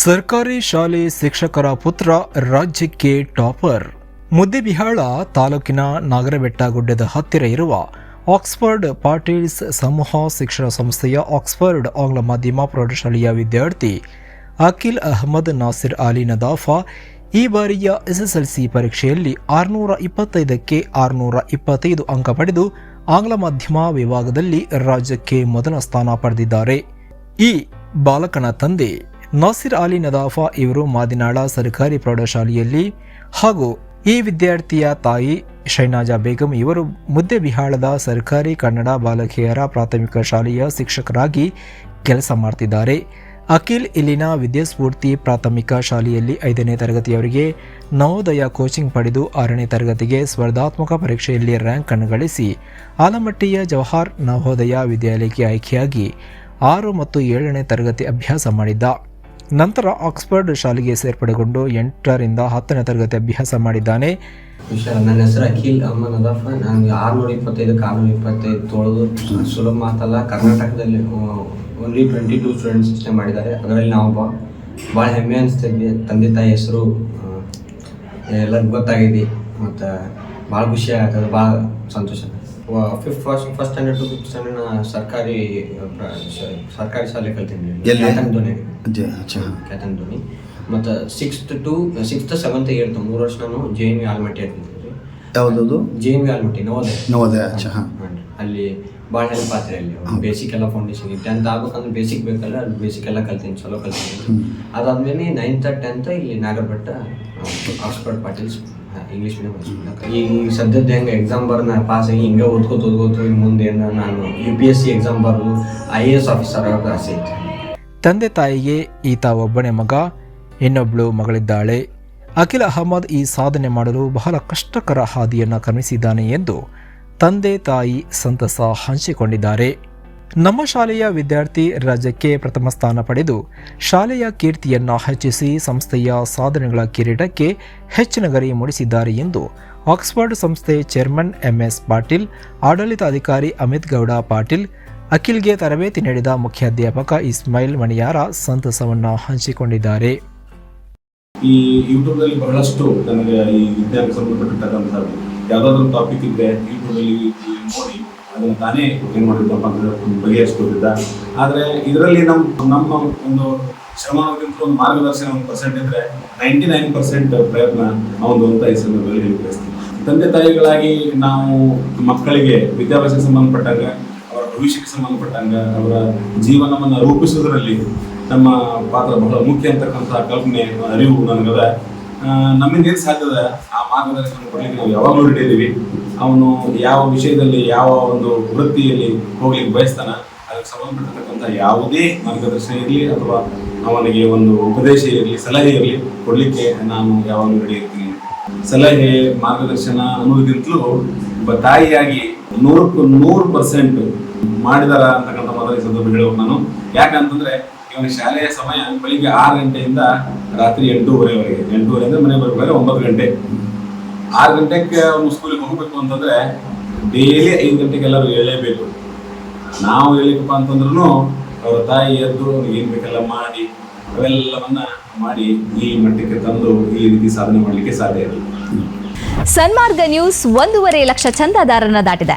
ಸರ್ಕಾರಿ ಶಾಲೆ ಶಿಕ್ಷಕರ ಪುತ್ರ ರಾಜ್ಯಕ್ಕೆ ಟಾಪರ್. ಮುದ್ದೆಬಿಹಾಳ ತಾಲೂಕಿನ ನಾಗರಬೆಟ್ಟ ಗುಡ್ಡದ ಹತ್ತಿರ ಇರುವ ಆಕ್ಸ್ಫರ್ಡ್ ಪಾಟೀಲ್ಸ್ ಸಮೂಹ ಶಿಕ್ಷಣ ಸಂಸ್ಥೆಯ ಆಕ್ಸ್ಫರ್ಡ್ ಆಂಗ್ಲ ಮಾಧ್ಯಮ ಪ್ರೌಢಶಾಲೆಯ ವಿದ್ಯಾರ್ಥಿ ಅಖಿಲ್ ಅಹಮದ್ ನಾಸಿರ್ ಅಲಿ ನದಾಫಾ ಈ ಬಾರಿಯ ಎಸ್ಎಸ್ಎಲ್ಸಿ ಪರೀಕ್ಷೆಯಲ್ಲಿ ಆರುನೂರ ಇಪ್ಪತ್ತೈದಕ್ಕೆ ಆರುನೂರ ಇಪ್ಪತ್ತೈದು ಅಂಕ ಪಡೆದು ಆಂಗ್ಲ ಮಾಧ್ಯಮ ವಿಭಾಗದಲ್ಲಿ ರಾಜ್ಯಕ್ಕೆ ಮೊದಲ ಸ್ಥಾನ ಪಡೆದಿದ್ದಾರೆ. ಈ ಬಾಲಕನ ತಂದೆ ನಾಸಿರ್ ಅಲಿ ನದಾಫಾ ಇವರು ಮಾದಿನಾಳ ಸರ್ಕಾರಿ ಪ್ರೌಢಶಾಲೆಯಲ್ಲಿ ಹಾಗೂ ಈ ವಿದ್ಯಾರ್ಥಿಯ ತಾಯಿ ಶೈನಾಜಾ ಬೇಗಂ ಇವರು ಮುದ್ದೆಬಿಹಾಳದ ಸರ್ಕಾರಿ ಕನ್ನಡ ಬಾಲಕಿಯರ ಪ್ರಾಥಮಿಕ ಶಾಲೆಯ ಶಿಕ್ಷಕರಾಗಿ ಕೆಲಸ ಮಾಡ್ತಿದ್ದಾರೆ. ಅಖಿಲ್ ಇಲ್ಲಿನ ವಿದ್ಯಾಸ್ಫೂರ್ತಿ ಪ್ರಾಥಮಿಕ ಶಾಲೆಯಲ್ಲಿ ಐದನೇ ತರಗತಿಯವರಿಗೆ ನವೋದಯ ಕೋಚಿಂಗ್ ಪಡೆದು ಆರನೇ ತರಗತಿಗೆ ಸ್ಪರ್ಧಾತ್ಮಕ ಪರೀಕ್ಷೆಯಲ್ಲಿ ರ್ಯಾಂಕ್ ಅನ್ನು ಗಳಿಸಿ ಆಲಮಟ್ಟಿಯ ಜವಾಹರ್ ನವೋದಯ ವಿದ್ಯಾಲಯಕ್ಕೆ ಆಯ್ಕೆಯಾಗಿ ಆರು ಮತ್ತು ಏಳನೇ ತರಗತಿ ಅಭ್ಯಾಸ ಮಾಡಿದ್ದ. ನಂತರ ಆಕ್ಸ್ಫರ್ಡ್ ಶಾಲೆಗೆ ಸೇರ್ಪಡೆಗೊಂಡು ಎಂಟರಿಂದ ಹತ್ತನೇ ತರಗತಿ ಅಭ್ಯಾಸ ಮಾಡಿದ್ದಾನೆ. ನನ್ನ ಹೆಸರು ಅಖಿಲ್ ಅಹಮದ್ ನದಾಫ್ ನನಗೆ ಆರುನೂರ ಇಪ್ಪತ್ತೈದು ಆರುನೂರ ಇಪ್ಪತ್ತೈದು ತೊಳೆದು ಸುಲಭ ಮಾತಲ್ಲ. ಕರ್ನಾಟಕದಲ್ಲಿ ಓನ್ಲಿ ಟ್ವೆಂಟಿ ಟೂ ಸ್ಟೂಡೆಂಟ್ಸ್ ಅಷ್ಟೇ ಮಾಡಿದ್ದಾರೆ. ಅದರಲ್ಲಿ ನಾವು ಭಾಳ ಹೆಮ್ಮೆ ಅನಿಸ್ತಿದ್ವಿ ತಂದೆ ತಾಯಿ ಹೆಸರು ಎಲ್ಲರಿಗೂ ಗೊತ್ತಾಗಿದೆ. ಮತ್ತು ಭಾಳ ಖುಷಿ ಆಗ್ತದೆ ಭಾಳ ಸಂತೋಷ fifth first first standard to fifth standard ನಾ ಸರ್ಕಾರಿ ಪ್ರ- ಶ- ಸರ್ಕಾರಿ ಶಾಲೆ ಕಲ್ತೀನಿ ಎಲ್ಲಿ? ಧೋನಿ. ಜೆ ಅಚ್ಚಾ. ಕ್ಯಾತನ್ ಧ್ವನಿ ಮತ್ತು ಸಿಕ್ಸ್ತ್ ಟು ಸಿಕ್ಸ್ತ್ ಸೆವೆಂತ್ ಏಳ್ತು ಮೂರು ವರ್ಷ ನಾನು ಜೆ ಎನ್ ವಿ ಆಲ್ಮಟ್ಟಿ ಅಂತ ಯಾವುದದು? J N V Almatti Navodaya. Navodaya ಅಚ್ಚಾ ಹಾಂ. ಅಲ್ಲಿ ಭಾಳ ಹೆಲ್ಪ್ ಆತ್ರಿ ಅಲ್ಲಿ ಬೇಸಿಕ್ ಎಲ್ಲ ಫೌಂಡೇಶನ್ ಟೆಂತ್ ಆಗ್ಬೇಕಂದ್ರೆ ಬೇಸಿಕ್ ಬೇಕಲ್ಲ ಅಲ್ಲಿ ಬೇಸಿಕ್ ಎಲ್ಲ ಕಲ್ತೀನಿ ಚಲೋ ಕಲ್ತೀನಿ. ಅದಾದ್ಮೇಲೆ ನೈನ್ತ್ ಟೆಂತ್ ಇಲ್ಲಿ Nagarbhatta Oxford Patil English medium ಈಗ ಸದ್ಯದ ಹೆಂಗೆ ಎಕ್ಸಾಮ್ ಬರ್ನ ಪಾಸ್ ಆಗಿ ಹಿಂಗೆ ಓದ್ಕೋತ ಓದ್ಕೋತ ಇನ್ನು ಮುಂದೆ ಏನೋ ನಾನು U P S C exam ಬರ್ದು ಐ ಎ ಎಸ್ ಆಫೀಸರ್ ಆಗೋದು ಆಸೆ ಐತೆ. ತಂದೆ ತಾಯಿಗೆ ಈತ ಒಬ್ಬನೇ ಮಗ ಇನ್ನೊಬ್ಳು ಮಗಳಿದ್ದಾಳೆ. ಅಖಿಲ್ ಅಹಮದ್ ಈ ಸಾಧನೆ ಮಾಡಲು ಬಹಳ ಕಷ್ಟಕರ ಹಾದಿಯನ್ನು ಕ್ರಮಿಸಿದ್ದಾನೆ ಎಂದು ತಂದೆ ತಾಯಿ ಸಂತಸ ಹಂಚಿಕೊಂಡಿದ್ದಾರೆ. ನಮ್ಮ ಶಾಲೆಯ ವಿದ್ಯಾರ್ಥಿ ರಾಜ್ಯಕ್ಕೆ ಪ್ರಥಮ ಸ್ಥಾನ ಪಡೆದು ಶಾಲೆಯ ಕೀರ್ತಿಯನ್ನು ಹೆಚ್ಚಿಸಿ ಸಂಸ್ಥೆಯ ಸಾಧನೆಗಳ ಕಿರೀಟಕ್ಕೆ ಹೆಚ್ಚಿನ ಗರಿ ಮೂಡಿಸಿದ್ದಾರೆ ಎಂದು ಆಕ್ಸ್ಫರ್ಡ್ ಸಂಸ್ಥೆ ಚೇರ್ಮನ್ ಎಂಎಸ್ ಪಾಟೀಲ್ ಆಡಳಿತಾಧಿಕಾರಿ ಅಮಿತ್ ಗೌಡ ಪಾಟೀಲ್, ಅಖಿಲ್ಗೆ ತರಬೇತಿ ನೀಡಿದ ಮುಖ್ಯಾಧ್ಯಾಪಕ ಇಸ್ಮಾಯಿಲ್ ಮಣಿಯಾರ ಸಂತಸವನ್ನು ಹಂಚಿಕೊಂಡಿದ್ದಾರೆ. ಈ ಯೂಟ್ಯೂಬ್ನಲ್ಲಿ ಬಹಳಷ್ಟು ನನಗೆ ಈ ವಿಜ್ಞಾನಕ್ಕೆ ಸಂಬಂಧಪಟ್ಟಿರ್ತಕ್ಕಂಥ ಯಾವುದಾದ್ರೂ ಟಾಪಿಕ್ ಇದ್ರೆ ಯೂಟ್ಯೂಬಲ್ಲಿ ನೋಡಿ, ಅದನ್ನು ತಾನೇ ಏನು ಮಾಡಿದ್ದಪ್ಪ ಅಂದರೆ ಒಂದು ಬಗೆಹರಿಸ್ಕೊತಿದ್ದ ಆದರೆ ಇದರಲ್ಲಿ ನಮ್ಮ ನಮ್ಮ ಒಂದು ಶ್ರಮಕ್ಕಿಂತ ಒಂದು ಮಾರ್ಗದರ್ಶನ ಒಂದು ಪರ್ಸೆಂಟ್ ಇದ್ರೆ ನೈಂಟಿ ನೈನ್ ಪರ್ಸೆಂಟ್ ಪ್ರಯತ್ನ ಅವನು ಅಂತ ಈ ಸಂದರ್ಭದಲ್ಲಿ ತಂದೆ ತಾಯಿಗಳಾಗಿ ನಾವು ಮಕ್ಕಳಿಗೆ ವಿದ್ಯಾಭ್ಯಾಸಕ್ಕೆ ಸಂಬಂಧಪಟ್ಟಾಗ, ಅವರ ಭವಿಷ್ಯಕ್ಕೆ ಸಂಬಂಧಪಟ್ಟಂಗ, ಅವರ ಜೀವನವನ್ನು ರೂಪಿಸುವುದರಲ್ಲಿ ನಮ್ಮ ಪಾತ್ರ ಬಹಳ ಮುಖ್ಯ ಅಂತಕ್ಕಂಥ ಕಲ್ಪನೆ ಅರಿವು ನನಗದ. ನಮ್ಮಿಂದ ಏನು ಸಾಧ್ಯದ ಆ ಮಾರ್ಗದರ್ಶನ ಕೊಡ್ಲಿಕ್ಕೆ ನಾವು ಯಾವಾಗಲೂ ರೆಡಿ ಇದೀವಿ ಅವನು ಯಾವ ವಿಷಯದಲ್ಲಿ, ಯಾವ ಒಂದು ವೃತ್ತಿಯಲ್ಲಿ ಹೋಗ್ಲಿಕ್ಕೆ ಬಯಸ್ತಾನ, ಅದಕ್ಕೆ ಸಂಬಂಧಪಟ್ಟಿರ್ತಕ್ಕಂಥ ಯಾವುದೇ ಮಾರ್ಗದರ್ಶನ ಇರಲಿ ಅಥವಾ ಅವನಿಗೆ ಒಂದು ಉಪದೇಶ ಇರಲಿ, ಸಲಹೆ ಇರಲಿ ಕೊಡ್ಲಿಕ್ಕೆ ನಾನು ಯಾವಾಗಲೂ ರೆಡಿ ಇರ್ತೀನಿ. ಸಲಹೆ, ಮಾರ್ಗದರ್ಶನ ಅನ್ನೋದಕ್ಕಿಂತಲೂ ಒಬ್ಬ ತಾಯಿಯಾಗಿ ನೂರಕ್ಕೂ ನೂರು ಪರ್ಸೆಂಟ್ ಮಾಡಿದಾರ ಅಂತಕ್ಕಂಥ ಮೊದಲ ಸಂದರ್ಭ ಹೇಳುವ ನಾನು. ಯಾಕಂತಂದ್ರೆ ಇವನ ಶಾಲೆಯ ಸಮಯ ಬೆಳಿಗ್ಗೆ ಆರು ಗಂಟೆಯಿಂದ ರಾತ್ರಿ ಎಂಟೂವರೆವರೆಗೆ. ಎಂಟೂವರೆ ಅಂದ್ರೆ ಮನೆ ಬರ್ಬೇಕಾದ್ರೆ ಒಂಬತ್ತು ಗಂಟೆ. ಆರು ಗಂಟೆಗೆ ಅವನು ಸ್ಕೂಲಿಗೆ ಹೋಗ್ಬೇಕು ಅಂತಂದ್ರೆ ಡೈಲಿ ಐದು ಗಂಟೆಗೆ ಎಲ್ಲರೂ ಏಳಲೇಬೇಕು ನಾವು ಹೇಳಿಕಪ್ಪ ಅಂತಂದ್ರೂ ಅವ್ರ ತಾಯಿ ಎದ್ದು ಏನು ಏನ್ ಬೇಕೆಲ್ಲ ಮಾಡಿ, ಅವೆಲ್ಲವನ್ನ ಮಾಡಿ ಈ ಮಟ್ಟಕ್ಕೆ ತಂದು ಈ ರೀತಿ ಸಾಧನೆ ಮಾಡಲಿಕ್ಕೆ ಸಾಧ್ಯ ಇರಲಿಲ್ಲ ಸನ್ಮಾರ್ಗ ನ್ಯೂಸ್ ಒಂದೂವರೆ ಲಕ್ಷ ಚಂದಾದಾರನ ದಾಟಿದೆ.